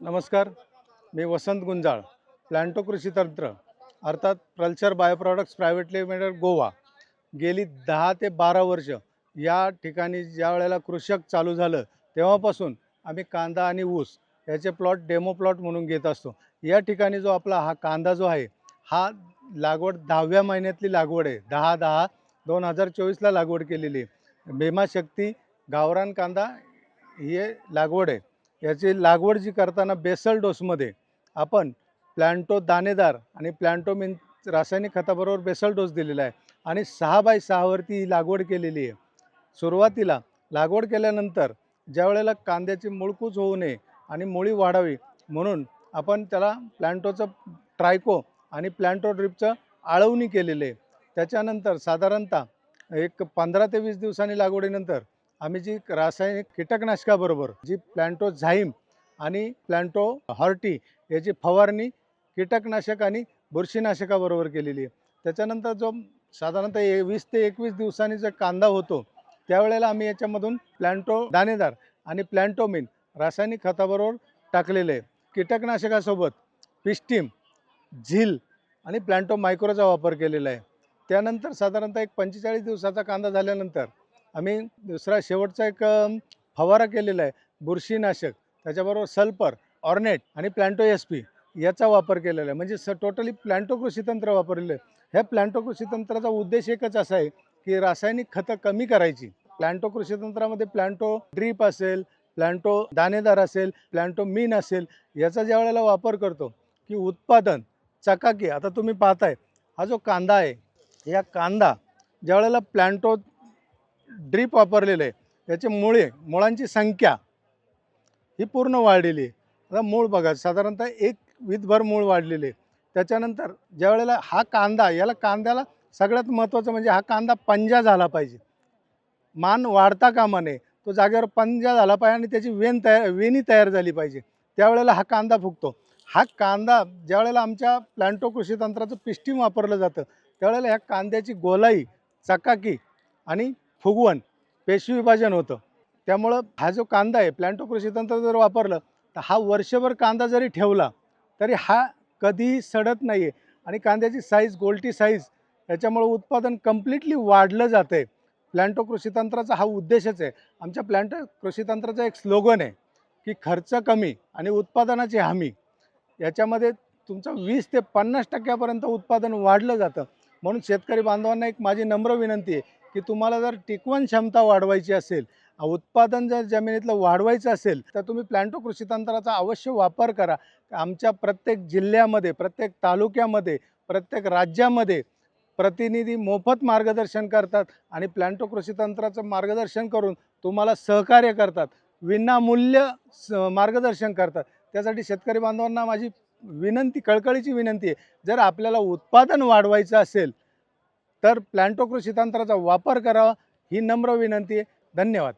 नमस्कार मी वसंत गुंजाळ प्लॅन्टो कृषी तंत्र अर्थात प्रल्चर बायोप्रॉडक्ट्स प्रायव्हेट लिमिटेड गोवा. गेली दहा ते बारा वर्ष या ठिकाणी ज्या वेळेला कृषक चालू झालं तेव्हापासून आम्ही कांदा आणि ऊस याचे प्लॉट डेमो प्लॉट म्हणून घेत असतो. या ठिकाणी जो आपला हा कांदा जो आहे हा लागवड दहाव्या महिन्यातली लागवड आहे. दहा दहा दोन हजार चोवीसला लागवड केलेली आहे. भीमाशक्ती गावरान कांदा ही लागवड आहे. याची लागवड जी करताना बेसल डोसमध्ये आपण प्लॅन्टो दाणेदार आणि प्लॅन्टो मिन रासायनिक खताबरोबर बेसल डोस दिलेला आहे. आणि सहा बाय सहावरती ही लागवड केलेली आहे. सुरुवातीला लागवड केल्यानंतर ज्या वेळेला कांद्याची मुळकूच होऊ नये आणि मुळी वाढावी म्हणून आपण त्याला प्लॅन्टोचं ट्रायको आणि प्लॅन्टो ड्रिपचं आळवणी केलेली आहे. त्याच्यानंतर साधारणतः एक पंधरा ते वीस दिवसांनी लागवडीनंतर आम्ही जी रासायनिक कीटकनाशकाबरोबर जी प्लॅन्टो झाईम आणि प्लॅन्टो हॉर्टी याची फवारणी कीटकनाशक आणि बुरशीनाशकाबरोबर केलेली आहे. त्याच्यानंतर जो साधारणतः ए वीस ते एकवीस दिवसांनी जो कांदा होतो त्यावेळेला आम्ही याच्यामधून प्लॅन्टो दाणेदार आणि प्लॅन्टोमिन रासायनिक खताबरोबर टाकलेले आहे. कीटकनाशकासोबत पिस्टीम झील आणि प्लॅन्टो मायक्रोचा वापर केलेला आहे. त्यानंतर साधारणतः एक पंचेचाळीस दिवसाचा कांदा झाल्यानंतर आम्ही दुसरा शेवटचा एक फवारा केलेला आहे बुरशीनाशक. त्याच्याबरोबर सल्फर ऑर्नेट आणि प्लॅन्टो एस पी याचा वापर केलेला आहे. म्हणजे स टोटली प्लॅन्टो कृषी तंत्र वापरलेलं आहे. ह्या प्लॅन्टो कृषी तंत्राचा उद्देश एकच असा आहे की रासायनिक खतं कमी करायची. प्लॅन्टो कृषी तंत्रामध्ये प्लॅन्टो ड्रीप असेल प्लॅन्टो दाणेदार असेल प्लॅन्टो मीन असेल याचा ज्या वेळेला वापर करतो की उत्पादन चकाकी आता तुम्ही पाहताय हा जो कांदा आहे या कांदा ज्या वेळेला प्लॅन्टो ड्रीप वापरलेलं आहे. त्याचे मुळे मुळांची संख्या ही पूर्ण वाढलेली आहे. आता मूळ बघा साधारणतः एक वीतभर मूळ वाढलेले आहे. त्याच्यानंतर ज्या वेळेला हा कांदा याला कांद्याला सगळ्यात महत्त्वाचं म्हणजे हा कांदा पंजा झाला पाहिजे. मान वाढता कामा नये तो जागेवर पंजा झाला पाहिजे आणि त्याची वेन तयार वेणी तयार झाली पाहिजे. त्यावेळेला हा कांदा फुगतो. हा कांदा ज्या वेळेला आमच्या प्लॅन्टो कृषी तंत्राचं पिष्टीम वापरलं जातं त्यावेळेला ह्या कांद्याची गोलाई चकाकी आणि फुगवण पेशी विभाजन होतं. त्यामुळं हा जो कांदा आहे प्लॅन्टो कृषी तंत्र जर वापरलं तर हा वर्षभर कांदा जरी ठेवला तरी हा कधीही सडत नाही आहे आणि कांद्याची साईज गोल्टी साईज याच्यामुळं उत्पादन कम्प्लिटली वाढलं जातं आहे प्लॅन्टो कृषी तंत्राचा हा उद्देशच आहे. आमच्या प्लॅन्टो कृषी तंत्राचा एक स्लोगन आहे की खर्च कमी आणि उत्पादनाची हमी. याच्यामध्ये तुमचं वीस ते पन्नास टक्क्यापर्यंत उत्पादन वाढलं जातं. म्हणून शेतकरी बांधवांना एक माझी नम्र विनंती आहे की तुम्हाला जर टिकवण क्षमता वाढवायची असेल उत्पादन जर जमिनीतलं वाढवायचं असेल तर तुम्ही प्लॅन्टो कृषी तंत्राचा अवश्य वापर करा. आमच्या प्रत्येक जिल्ह्यामध्ये प्रत्येक तालुक्यामध्ये प्रत्येक राज्यामध्ये प्रतिनिधी मोफत मार्गदर्शन करतात आणि प्लॅन्टो कृषी तंत्राचं मार्गदर्शन करून तुम्हाला सहकार्य करतात. विनामूल्य स मार्गदर्शन करतात. त्यासाठी शेतकरी बांधवांना माझी विनंती कळकळीची विनंती आहे. जर आपल्याला उत्पादन वाढवायचं असेल तर प्लॅन्टो तंत्राचा वापर करावा ही नम्र विनंती आहे. धन्यवाद.